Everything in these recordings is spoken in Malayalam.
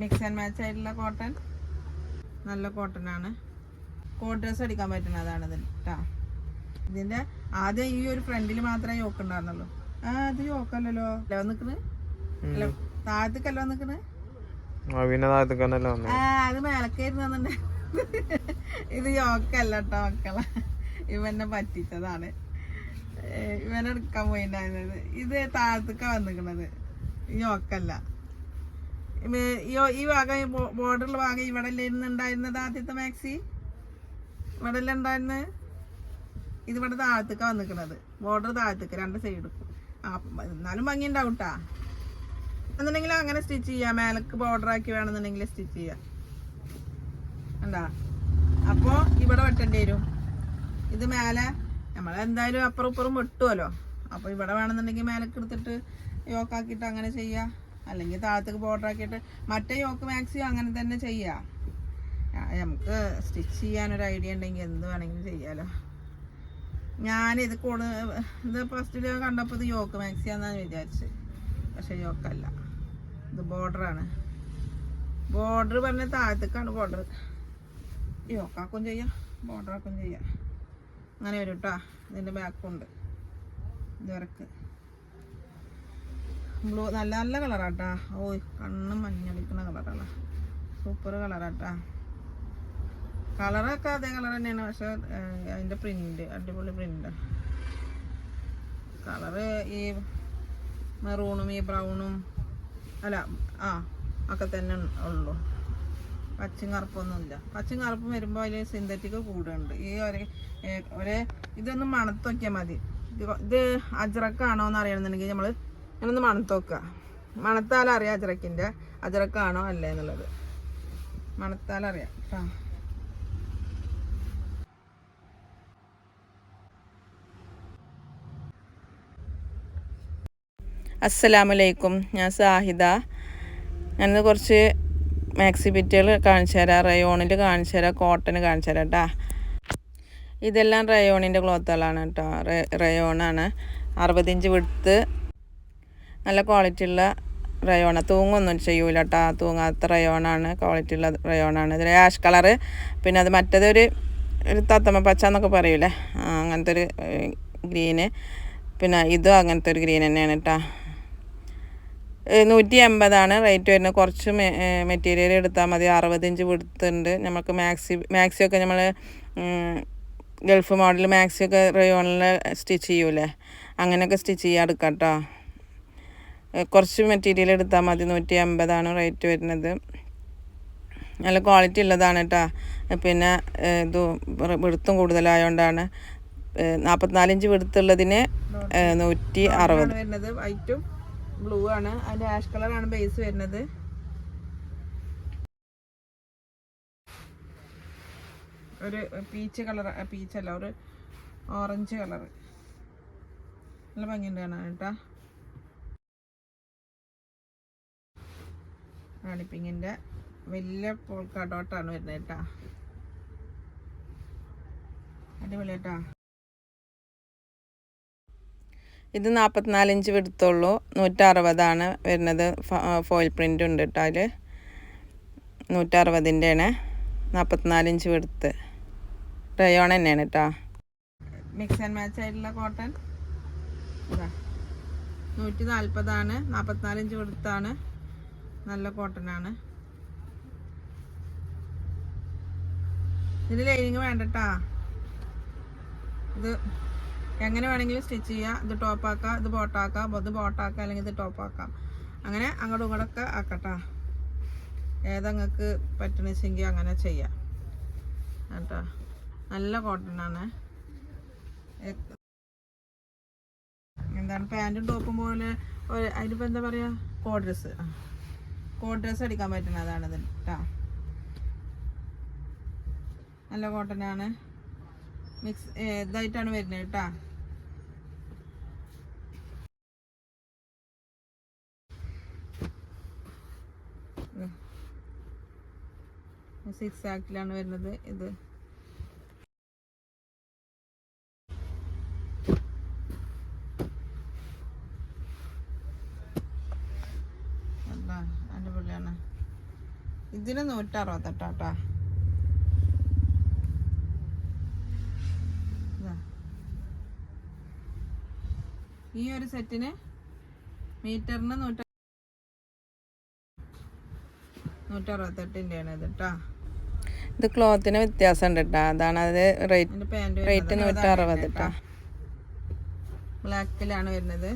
മിക്സ് ആൻഡ് മാച്ച് ആയിട്ടുള്ള കോട്ടൺ നല്ല കോട്ടൺ ആണ്. കോട്ട് ഡ്രസ് അടിക്കാൻ പറ്റുന്നതാണ് ഇതിന് കേട്ടോ ഇതിന്റെ ആദ്യം ഈ ഒരു ഫ്രണ്ടിൽ മാത്രമേ യോക്ക് ഉണ്ടായിരുന്നുള്ളൂ. ആ അത് യോക്കല്ലല്ലോ അല്ല നിക്കണ് അല്ല താഴത്തേക്കല്ലോ നിക്കണ് അത് മേലക്കായിരുന്നു ഇത് യോക്കല്ല കേട്ടോ മക്കളെ. ഇവനെ പറ്റിച്ചതാണ്. ഇവനെടുക്കാൻ പോയിണ്ടായിരുന്നത്. ഇത് താഴത്തേക്കാ വന്നിക്കണത്. യോക്കല്ല ഈ- വക ബോർഡറിൽ ഭാഗം ഇവിടെ ഇരുന്നുണ്ടായിരുന്നത് ആദ്യത്തെ മാക്സി? ഇവിടെ അല്ലേ ഉണ്ടായിരുന്നത് ഇത് ഇവിടെ താഴത്തേക്കാ വന്നിക്കണത്. ബോർഡർ താഴത്തേക്ക് രണ്ട് സൈഡും ആ എന്നാലും ഭംഗി ഉണ്ടാവും കേട്ടാ എന്നുണ്ടെങ്കിൽ അങ്ങനെ സ്റ്റിച്ച് ചെയ്യാം. മേലക്ക് ബോർഡർ ആക്കി വേണമെന്നുണ്ടെങ്കിൽ സ്റ്റിച്ച് ചെയ്യാം. എന്താ അപ്പോൾ ഇവിടെ വെട്ടേണ്ടി വരും. ഇത് മേലെ നമ്മളെന്തായാലും അപ്പുറം ഇപ്പുറം വെട്ടുമല്ലോ അപ്പൊ ഇവിടെ വേണമെന്നുണ്ടെങ്കിൽ മേലക്ക് എടുത്തിട്ട് യോക്കാക്കിയിട്ട് അങ്ങനെ ചെയ്യാം. അല്ലെങ്കിൽ താഴത്തേക്ക് ബോർഡർ ആക്കിയിട്ട് മറ്റേ യോക്ക് മാക്സിമം അങ്ങനെ തന്നെ ചെയ്യാം. നമുക്ക് സ്റ്റിച്ച് ചെയ്യാനൊരു ഐഡിയ ഉണ്ടെങ്കിൽ എന്ത് വേണമെങ്കിലും ചെയ്യാലോ. ഞാനിത് കൂടുതൽ ഇത് ഫസ്റ്റിൽ കണ്ടപ്പോൾ ഇത് യോക്ക് മാക്സിയാന്നാണ് വിചാരിച്ചത്. പക്ഷെ യോക്കല്ല ഇത് ബോർഡറാണ് ബോർഡർ പറഞ്ഞ താഴത്തേക്കാണ് ബോർഡർ യോക്കാക്കും ചെയ്യാം ബോർഡറാക്കും ചെയ്യാം. അങ്ങനെ വരും കേട്ടോ ഇതിന്റെ ബാക്കുണ്ട് ഇത് വരക്ക്. ബ്ലൂ നല്ല നല്ല കളറാട്ടാ. ഓയ് കണ്ണ് മഞ്ഞളിക്കുന്ന കളറാണ്. സൂപ്പർ കളറാട്ടാ. കളറൊക്കെ അതേ കളർ തന്നെയാണ് പക്ഷെ അതിന്റെ പ്രിന്റ് അടിപൊളി പ്രിന്റ്. കളറ് ഈ മെറൂണും ഈ ബ്രൗണും അല്ല ആ ഒക്കെ തന്നെ ഉള്ളൂ. പച്ചയും കറുപ്പൊന്നുമില്ല പച്ചയും കറുപ്പും വരുമ്പോൾ അതിൽ സിന്തറ്റിക് കൂടുണ്ട്. ഈ ഒരേ ഒരേ ഇതൊന്ന് മണത്ത് നോക്കിയാൽ മതി. ഇത് അജ്രക്കാണോ എന്ന് അറിയണമെന്നുണ്ടെങ്കിൽ നമ്മൾ ഞാനൊന്ന് മണത്ത് നോക്കുക മണത്താൽ അറിയാം അജറക്കിന്റെ. അജറക്കാണോ അല്ലേ എന്നുള്ളത്. മണത്താൽ അറിയാം കേട്ടോ അസ്സലാമലൈക്കും. ഞാൻ സാഹിദ. ഞാനിന്ന് കുറച്ച് മാക്സി ബിറ്റുകൾ കാണിച്ചു തരാം. റയോണിൽ കാണിച്ചു തരാം. കോട്ടന് കാണിച്ചു തരാം കേട്ടോ ഇതെല്ലാം റയോണിന്റെ ക്ലോത്തുകളാണ് കേട്ടോ റയോണാണ് അറുപത്തിഞ്ച് വിടുത്ത് നല്ല ക്വാളിറ്റി ഉള്ള റയോണ തൂങ്ങൊന്നും ചെയ്യൂല കേട്ടോ തൂങ്ങാത്ത റയോണാണ് ക്വാളിറ്റി ഉള്ള റയോണാണ് ഇതിൽ ആഷ് കളറ് പിന്നെ അത് മറ്റേതൊരു ഒരു തത്തമ്മ പച്ച എന്നൊക്കെ പറയൂലേ? അങ്ങനത്തെ ഒരു ഗ്രീന് പിന്നെ ഇതും അങ്ങനത്തെ ഒരു ഗ്രീൻ തന്നെയാണ് കേട്ടോ നൂറ്റി എൺപതാണ് റേറ്റ് വരുന്നത് കുറച്ച് മെറ്റീരിയൽ എടുത്താൽ മതി. അറുപത്തഞ്ച് വിടുത്തുണ്ട്. നമുക്ക് മാക്സി മാക്സിയൊക്കെ നമ്മൾ ഗൾഫ് മോഡൽ മാക്സിയൊക്കെ റയോണിൽ സ്റ്റിച്ച് ചെയ്യൂലേ? അങ്ങനെയൊക്കെ സ്റ്റിച്ച് ചെയ്യാൻ എടുക്കാം കേട്ടോ കുറച്ച് മെറ്റീരിയൽ എടുത്താൽ മതി. നൂറ്റി അമ്പതാണ് റേറ്റ് വരുന്നത്. നല്ല ക്വാളിറ്റി ഉള്ളതാണ് കേട്ടോ പിന്നെ ഇത് വെടുത്തും കൂടുതലായതുകൊണ്ടാണ് നാൽപ്പത്തിനാലിഞ്ച് വെടുത്തുള്ളതിന് നൂറ്റി അറുപത് വരുന്നത്. വൈറ്റും ബ്ലൂ ആണ്. അതിന്റെ ആഷ് കളറാണ് ബേസ് വരുന്നത്. ഒരു പീച്ച് കളർ പീച്ചല്ല ഒരു ഓറഞ്ച് കളർ നല്ല ഭംഗിയുണ്ട് കാണാൻ കേട്ടാ. റാണിപ്പിങ്ങിന്റെ വലിയ പോൾക്ക ഡോട്ടാണ് വരുന്നത് കേട്ടോ. അടിപൊളി കേട്ടോ ഇത് നാൽപ്പത്തിനാലിഞ്ച് വിടുത്തുള്ളൂ. നൂറ്ററുപതാണ് വരുന്നത്. ഫോയിൽ പ്രിന്റ് ഉണ്ട് കേട്ടോ അതിൽ നൂറ്ററുപതിന്റെ ആണ് നാൽപ്പത്തിനാലിഞ്ച് വിടുത്ത്. റയോൺ തന്നെയാണ് കേട്ടോ. മിക്സ് ആൻഡ് മാച്ച് ആയിട്ടുള്ള കോട്ടൺ നൂറ്റി നാൽപ്പതാണ് നാൽപ്പത്തിനാലിഞ്ച് വിടുത്താണ്. നല്ല കോട്ടൺ ആണ്. ഇതിൽ ലൈനിങ് വേണ്ടട്ടാ. ഇത് എങ്ങനെ വേണമെങ്കിലും സ്റ്റിച്ച് ചെയ്യാം. ഇത് ടോപ്പാക്കാം ഇത് ബോട്ടാക്കാം ഇത് ബോട്ടാക്കാം അല്ലെങ്കിൽ ഇത് ടോപ്പാക്കാം അങ്ങനെ അങ്ങോട്ടും ഇങ്ങോട്ടൊക്കെ ആക്കട്ടാ. ഏതങ്ങൾക്ക് പറ്റണെച്ചെങ്കിൽ അങ്ങനെ ചെയ്യാം. കേട്ടോ നല്ല കോട്ടൺ ആണ്. എന്താണ് പാന്റും ടോപ്പും പോലെ അതിലിപ്പോൾ എന്താ പറയുക കോഡ്രസ് ഡ്രസ്സ് കോഡ് ഡ്രസ്സ് അടിക്കാൻ പറ്റുന്നതാണ് ഇത് കേട്ടോ നല്ല കോട്ടനാണ് മിക്സ് ഇതായിട്ടാണ് വരുന്നത് കേട്ടോ സിക്സ് ആക്റ്റിലാണ് വരുന്നത് ഇത്. അടിപൊളിയാണ്. ഇതിന് നൂറ്ററുപത്തെട്ടാട്ടാ. ഇതാ. ഈ ഒരു സെറ്റിന് മീറ്ററിന് നൂറ്റ നൂറ്ററുപത്തെട്ടിന്റെയാണ് ഇത് കേട്ടോ ഇത് ക്ലോത്തിന് വ്യത്യാസം ഉണ്ട് കേട്ടോ അതാണ് അത് റേറ്റ് റേറ്റ് നൂറ്റി അറുപത് കേട്ടോ ബ്ലാക്കിലാണ് വരുന്നത്.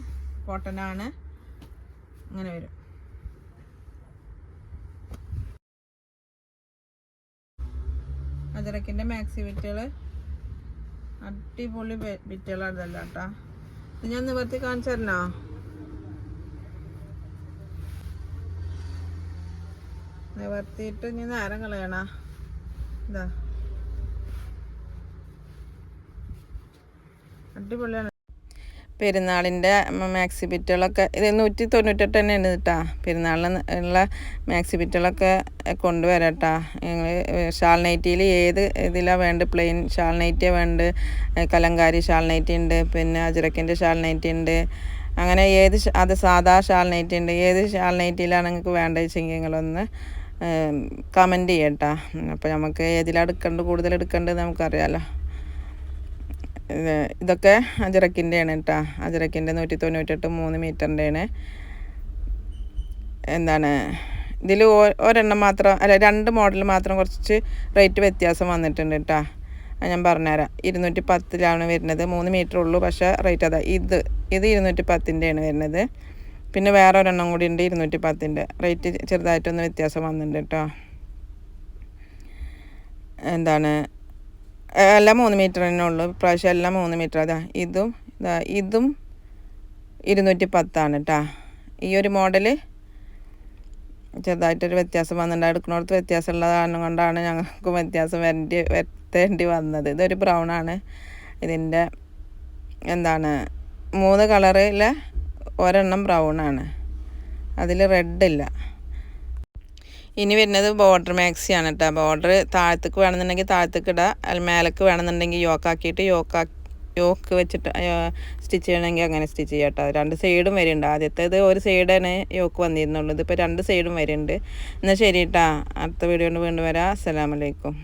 കോട്ടൺ ആണ് അങ്ങനെ വരും. അജറക്കിന്റെ മാക്സി വിറ്റുകൾ അടിപൊളി ബിറ്റുകളാണ് ഇതല്ല കേട്ടോ ഇത് ഞാൻ നിവർത്തി കാണിച്ചു നിവർത്തിയിട്ട് ഇനി നേരം കളയണ. ഇതാ. അടിപൊളിയാണ്. പെരുന്നാളിന്റെ മാക്സി ബിറ്റുകളൊക്കെ ഇത് നൂറ്റി തൊണ്ണൂറ്റെട്ട് തന്നെയാണ് കേട്ടാ പെരുന്നാളിന് ഉള്ള മാക്സി ബിറ്റുകളൊക്കെ കൊണ്ടുവരാം കേട്ടാ ഞങ്ങൾ ഷാൾ നൈറ്റിയിൽ ഏത് ഇതിലാണ് വേണ്ടത്? പ്ലെയിൻ ഷാൾ നൈറ്റിയാണ് വേണ്ടത്? കലങ്കാരി ഷാൾ നൈറ്റി ഉണ്ട് പിന്നെ അജറക്കിന്റെ ഷാൾ നൈറ്റി ഉണ്ട്. അങ്ങനെ ഏത് അത് സാധാ ഷാൾ നൈറ്റി ഉണ്ട്. ഏത് ഷാൾ നൈറ്റിയിലാണ് നിങ്ങൾക്ക് വേണ്ടത് വെച്ചെങ്കിൽ നിങ്ങളൊന്ന് കമന്റ് ചെയ്യട്ടാ അപ്പോൾ നമുക്ക് ഏതിലാണ് എടുക്കേണ്ടത് കൂടുതൽ എടുക്കേണ്ടത് നമുക്കറിയാമല്ലോ ഇതൊക്കെ അജറക്കിന്റെയാണ് കേട്ടോ. അജറക്കിന്റെ നൂറ്റി തൊണ്ണൂറ്റെട്ട് മൂന്ന് മീറ്ററിന്റെയാണ്. എന്താണ്? ഇതിൽ ഒരെണ്ണം മാത്രം അല്ല രണ്ട് മോഡൽ മാത്രം കുറച്ച് റേറ്റ് വ്യത്യാസം വന്നിട്ടുണ്ട് കേട്ടോ. ഞാൻ പറഞ്ഞുതരാം. ഇരുന്നൂറ്റി പത്തിലാണ് വരുന്നത്. മൂന്ന് മീറ്റർ ഉള്ളൂ പക്ഷേ റേറ്റ് അതാ. ഇത് ഇത് ഇരുന്നൂറ്റി പത്തിന്റെയാണ് വരുന്നത്. പിന്നെ വേറെ ഒരെണ്ണം കൂടി ഉണ്ട് ഇരുന്നൂറ്റി പത്തിന്റെ റേറ്റ് ചെറുതായിട്ടൊന്ന് വ്യത്യാസം വന്നിട്ടുണ്ട് കേട്ടോ. എന്താണ്? എല്ലാം മൂന്ന് മീറ്റർ തന്നെ ഉള്ളൂ. ഇപ്രാവശ്യം എല്ലാം മൂന്ന് മീറ്റർ. അതാ ഇതും ഇതാ ഇതും ഇരുന്നൂറ്റി പത്താണ് കേട്ടാ ഈ ഒരു മോഡൽ ചെറുതായിട്ടൊരു വ്യത്യാസം വന്നിട്ടുണ്ട്. എടുക്കുന്നിടത്ത് വ്യത്യാസമുള്ള കാരണം കൊണ്ടാണ് ഞങ്ങൾക്ക് വ്യത്യാസം വരേണ്ടി വരുത്തേണ്ടി വന്നത്. ഇതൊരു ബ്രൗൺ ആണ്. ഇതിന്റെ എന്താണ് മൂന്ന് കളറിലെ ഒരെണ്ണം ബ്രൗൺ ആണ്. അതിൽ റെഡ് ഇല്ല. ഇനി വരുന്നത് ബോർഡർ മാക്സി ആണ് കേട്ടോ ബോർഡർ താഴത്തേക്ക് വേണമെന്നുണ്ടെങ്കിൽ താഴത്തേക്ക് ഇടാം. അല്ല മേലേക്ക് വേണമെന്നുണ്ടെങ്കിൽ യോക്കാക്കിയിട്ട് യോക്കാ യോക്ക് വെച്ചിട്ട് സ്റ്റിച്ച് ചെയ്യണമെങ്കിൽ അങ്ങനെ സ്റ്റിച്ച് ചെയ്യാം കേട്ടോ രണ്ട് സൈഡും വരുന്നുണ്ട് ആദ്യത്തേത് ഒരു സൈഡാണ് യോക്ക് വന്നിരുന്നുള്ളൂ ഇതിപ്പോൾ രണ്ട് സൈഡും വരുന്നുണ്ട് എന്നാൽ ശരി കേട്ടോ അടുത്ത വീഡിയോ കൊണ്ട് വീണ്ടും വരാം. അസ്സലാമലൈക്കും